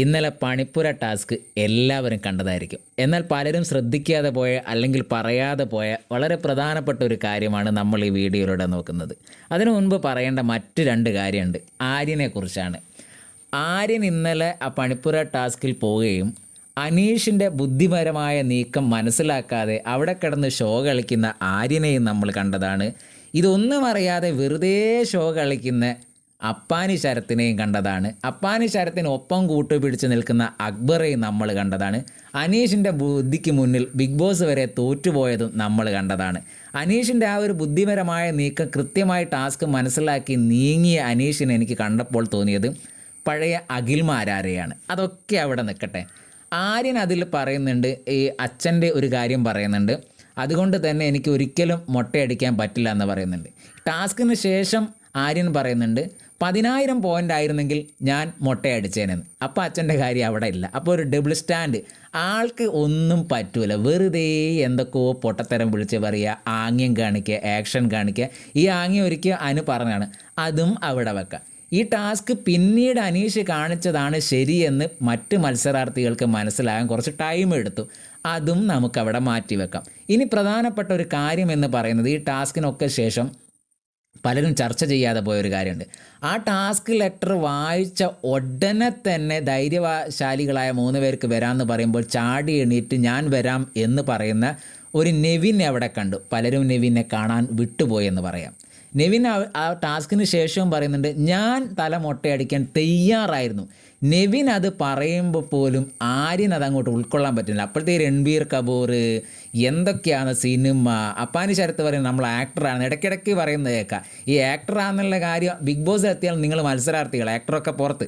ഇന്നലെ പണിപ്പുര ടാസ്ക് എല്ലാവരും കണ്ടതായിരിക്കും. എന്നാൽ പലരും ശ്രദ്ധിക്കാതെ പോയ അല്ലെങ്കിൽ പറയാതെ പോയ വളരെ പ്രധാനപ്പെട്ട ഒരു കാര്യമാണ് നമ്മൾ ഈ വീഡിയോയിലൂടെ നോക്കുന്നത്. അതിനു മുൻപ് പറയേണ്ട മറ്റു രണ്ട് കാര്യമുണ്ട്. ആര്യനെക്കുറിച്ചാണ്. ആര്യൻ ഇന്നലെ ആ പണിപ്പുര ടാസ്കിൽ പോവുകയും അനീഷിന്റെ ബുദ്ധിപരമായ നീക്കം മനസ്സിലാക്കാതെ അവിടെ കിടന്ന് ഷോ കളിക്കുന്ന ആര്യനെയും നമ്മൾ കണ്ടതാണ്. ഇതൊന്നും അറിയാതെ വെറുതെ ഷോ കളിക്കുന്ന അപ്പാനി ശരത്തിനെയും കണ്ടതാണ്. അപ്പാനി ശരത്തിന് ഒപ്പം കൂട്ടുപിടിച്ച് നിൽക്കുന്ന അക്ബറെയും നമ്മൾ കണ്ടതാണ്. അനീഷിന്റെ ബുദ്ധിക്ക് മുന്നിൽ ബിഗ് ബോസ് വരെ തോറ്റുപോയതും നമ്മൾ കണ്ടതാണ്. അനീഷിന്റെ ആ ഒരു ബുദ്ധിപരമായ നീക്കം കൃത്യമായി ടാസ്ക് മനസ്സിലാക്കി നീങ്ങിയ അനീഷിനെ എനിക്ക് കണ്ടപ്പോൾ തോന്നിയത് പഴയ അഖിൽമാരാരെയാണ്. അതൊക്കെ അവിടെ നിൽക്കട്ടെ. ആര്യൻ അതിൽ പറയുന്നുണ്ട് ഈ അച്ഛന്റെ ഒരു കാര്യം പറയുന്നുണ്ട്. അതുകൊണ്ട് തന്നെ എനിക്ക് ഒരിക്കലും മുട്ടയടിക്കാൻ പറ്റില്ല എന്ന് പറയുന്നുണ്ട്. ടാസ്കിന് ശേഷം ആര്യൻ പറയുന്നുണ്ട് പതിനായിരം പോയിന്റ് ആയിരുന്നെങ്കിൽ ഞാൻ മുട്ടയടിച്ചേനെന്ന്. അപ്പോൾ അച്ഛന്റെ കാര്യം അവിടെ ഇല്ല. അപ്പോൾ ഒരു ഡബിൾ സ്റ്റാൻഡ് ആൾക്ക് ഒന്നും പറ്റൂല. വെറുതെ എന്തൊക്കെയോ പൊട്ടത്തരം വിളിച്ച് പറയുക ആംഗ്യം കാണിക്കുക ആക്ഷൻ കാണിക്കുക ഈ ആംഗ്യം ഒരിക്കൽ അനു പറഞ്ഞാണ്. അതും അവിടെ വെക്കുക ഈ ടാസ്ക് പിന്നീട് അനീഷ് കാണിച്ചതാണ് ശരിയെന്ന് മറ്റ് മത്സരാർത്ഥികൾക്ക് മനസ്സിലാകാൻ കുറച്ച് ടൈം എടുത്തു. അതും നമുക്കവിടെ മാറ്റിവെക്കാം ഇനി പ്രധാനപ്പെട്ട ഒരു കാര്യം എന്ന് പറയുന്നത് ഈ ടാസ്കിനൊക്കെ ശേഷം പലരും ചർച്ച ചെയ്യാതെ പോയ ഒരു കാര്യമുണ്ട്. ആ ടാസ്ക് ലെറ്റർ വായിച്ച ഉടനെ തന്നെ ധൈര്യശാലികളായ മൂന്ന് പേർക്ക് വരാമെന്ന് പറയുമ്പോൾ ചാടി എണീറ്റ് ഞാൻ വരാം എന്ന് പറയുന്ന ഒരു നെവിനെ അവിടെ കണ്ടു? പലരും നെവിനെ കാണാൻ വിട്ടുപോയെന്ന് പറയാം. നെവിൻ ആ- ടാസ്കിന് ശേഷവും പറയുന്നുണ്ട് ഞാൻ തല മൊട്ടയടിക്കാൻ തയ്യാറായിരുന്നു. നെവിൻ അത് പറയുമ്പോൾ പോലും ആര്യൻ അത് അങ്ങോട്ട് ഉൾക്കൊള്ളാൻ പറ്റുന്നില്ല. അപ്പോഴത്തെ രൺബീർ കപൂർ എന്തൊക്കെയാണ് സിനിമ? അപ്പാനി ശരത്ത് പറയുന്നത് നമ്മൾ ആക്ടറാണ്. ഇടയ്ക്കിടയ്ക്ക് പറയുന്നത് കേൾക്കാം. ഈ ആക്ടറാണെന്നുള്ള കാര്യം ബിഗ് ബോസ് എത്തിയാൽ നിങ്ങൾ മത്സരാർത്ഥികൾ ആക്ടറൊക്കെ പുറത്ത്.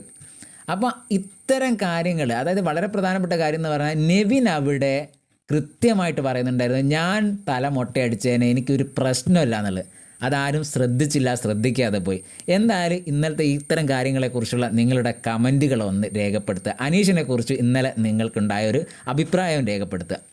അപ്പോൾ ഇത്തരം കാര്യങ്ങൾ അതായത് വളരെ പ്രധാനപ്പെട്ട കാര്യം എന്ന് പറഞ്ഞാൽ നെവിൻ അവിടെ കൃത്യമായിട്ട് പറയുന്നുണ്ടായിരുന്നു ഞാൻ തല മൊട്ടയടിച്ചതിന് എനിക്കൊരു പ്രശ്നമില്ല എന്നുള്ളത്. അതാരും ശ്രദ്ധിച്ചില്ല ശ്രദ്ധിക്കാതെ പോയി. എന്തായാലും ഇന്നലത്തെ ഇത്തരം കാര്യങ്ങളെക്കുറിച്ചുള്ള നിങ്ങളുടെ കമന്റുകളൊന്ന് രേഖപ്പെടുത്തുക. അനീഷിനെക്കുറിച്ച് ഇന്നലെ നിങ്ങൾക്കുണ്ടായ ഒരു അഭിപ്രായം രേഖപ്പെടുത്തുക.